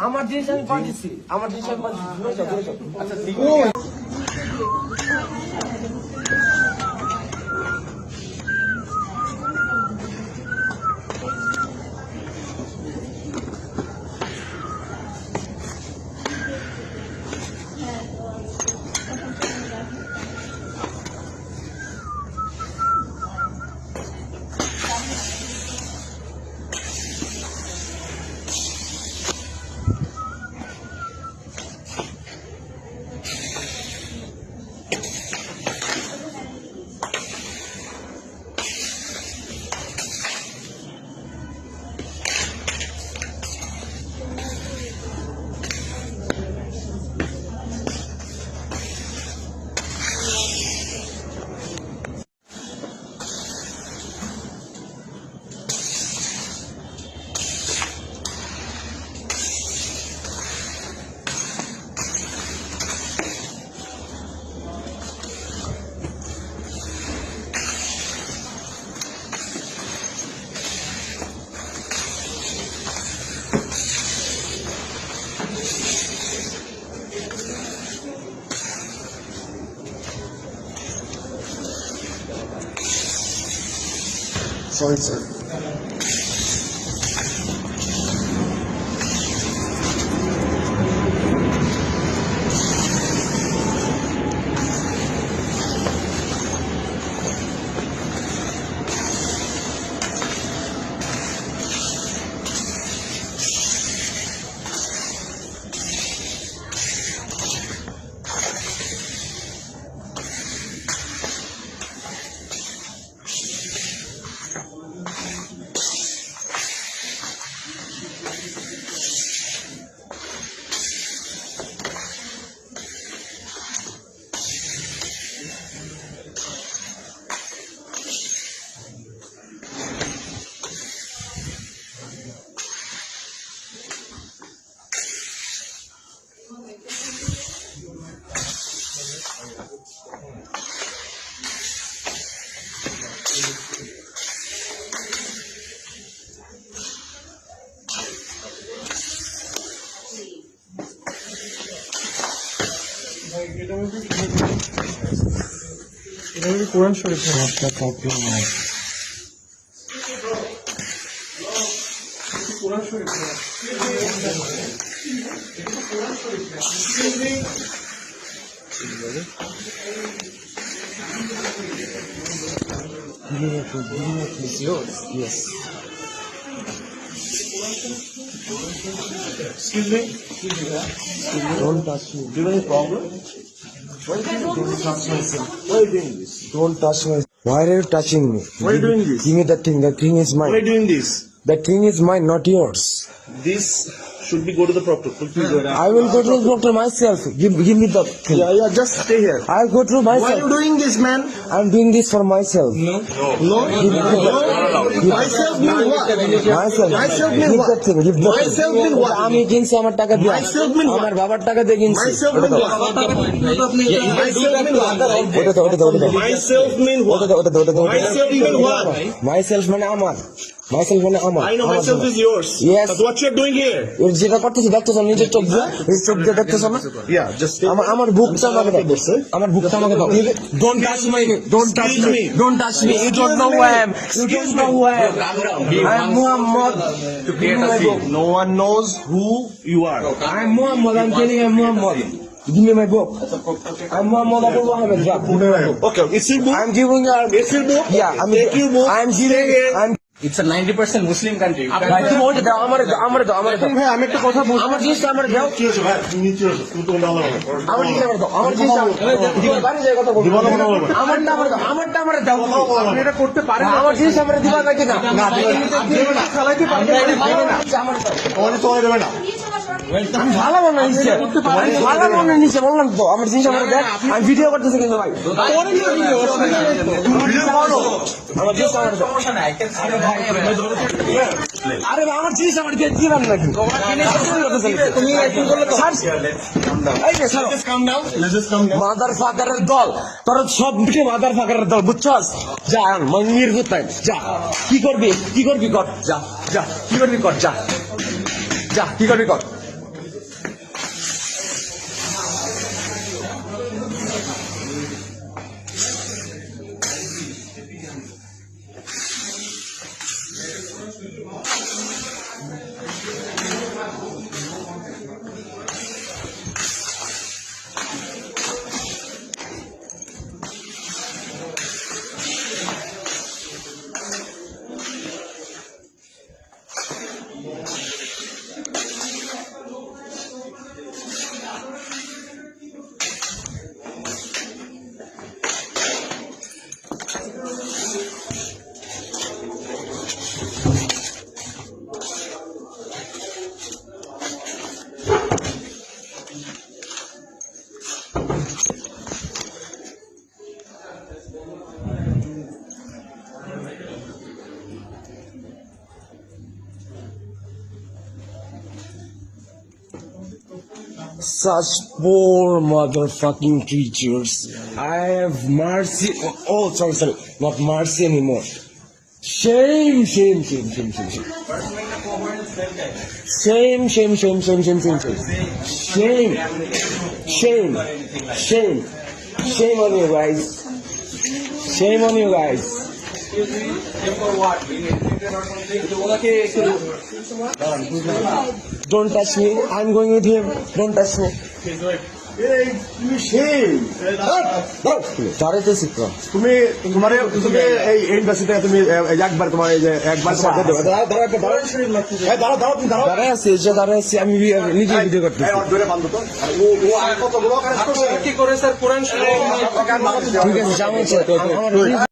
আমার জিনিস আমি পাঠিয়েছি আমার জিনিস আমি পাঠিয়েছি Só. এটা হচ্ছে কোরআন শরীফ What the fuck, man? কোরআন শরীফ ചെയ്യുന്നത് Beautiful, beautiful is yours. Yes. Excuse me. Excuse me. Excuse me. Don't touch me. Do you have any problem? Why do you don't? Why are you doing this? Don't touch me. Why are you touching me? Why are you doing this? Give me that thing. That thing is mine. Why are you doing this? That thing is mine, not yours. This should be go to the proctor. Please go I will go to the doctor myself. Give, give me the thing. Yeah, yeah, just stay here. I'll go through Why are you myself. doing this, man? I'm doing this for myself. No, no. Myself mean what? Myself. Myself mean Give what? that thing. Give that Myself mean what? আমি কিনছি আমার টাকা দিয়ে Myself mean what? আমার বাবার টাকা দিয়ে কিনছি Myself mean what? Myself mean what? ওটা ওটা ওটা। Myself mean what? ওটা ওটা দাও, ওটা দাও। Myself mean what? Myself মানে আমার মাইসেলফ মানে আমার I know আমার myself জন্য। is yours. Yes. But what you're doing here? যেটা করতেছি দেখতেছো নিজের চোখ দিয়ে নিজের চোখ দিয়ে দেখতেছো না Yeah, just আমার আমার বুকটা আমাকে দাও আমার বুকটা আমাকে দাও don't touch my don't touch me don't touch me you don't know who I am you don't know who I am I am Muhammad to create a scene. No one knows who you are. I am Muhammad I'm telling you I'm Muhammad Give me my book. I'm Muhammad Abu Muhammad. Yeah. Okay, it's your book. I'm giving you. It's your book. Yeah, I'm. Take your book. I'm giving. I'm. It's a 90% Muslim country. ভাই তুমি ওটা দাও আমার আমার দাও আমার দাও ভাই আমি একটা কথা বলছি আমার জিনিসটা আমার দাও কি ভাই তুমি নিচে এসো তুমি তো ভালো আমার জিনিসটা আমার দাও আমার জিনিসটা আমার বাড়ি যায় কথা বলব দিবানা কথা বলব। আমারটা আমার দাও আমারটা আমার দাও আপনি এটা করতে পারেন আমার জিনিস আমার দিবা নাকি না না দেবে না। আমার দাও দেবে না ভালো মনে নিচ্ছে ভালো মনে নিচ্ছে বললাম তো। আমার জিনিস আমার দেখ। আমি ভিডিও করতেছি কিন্তু ভাই। আমার জিনিস আমার দেখ। আরে আমার জিনিস আমার দিয়ে দিবেন নাকি? তুমি একটু করলে তো এই যে ছাড়ো। মাদার ফাকারের দল। তোরা সব মিটে মাদার ফাকারের দল বুঝছস? যা মঙ্গির কোথায় যা। কি করবি? কি করবি কর? যা যা। কি করবি কর? যা। যা কি করবি কর? Such poor motherfucking creatures. I have mercy. Oh, sorry, sorry. Not mercy anymore. Shame, shame, shame, shame, shame, shame. Shame, shame, shame, shame, shame, shame, shame. Shame. Shame. Shame. Shame on you guys. Shame on you guys. Don't touch me. I'm going with him. Don't touch me. দাঁড়াইতেছি তো তুমি তোমার তুমি এই university তুমি এই একবার তোমার এই যে একবার তোমার দিয়ে দেবে। দাঁড়াও দাঁড়াও একবার দাঁড়াও এই তুমি দাঁড়াও। দাঁড়ায় আছি যে দাঁড়ায় আছি আমি নিজে ভিডিও এই করতেছি। ওর ধরে বান্ধব তো। আর ও ও আর কতগুলো কাজ করছে? কি করে স্যার? কোরআন ওকে আর বাধা দিতে হবে না। ঠিক আছে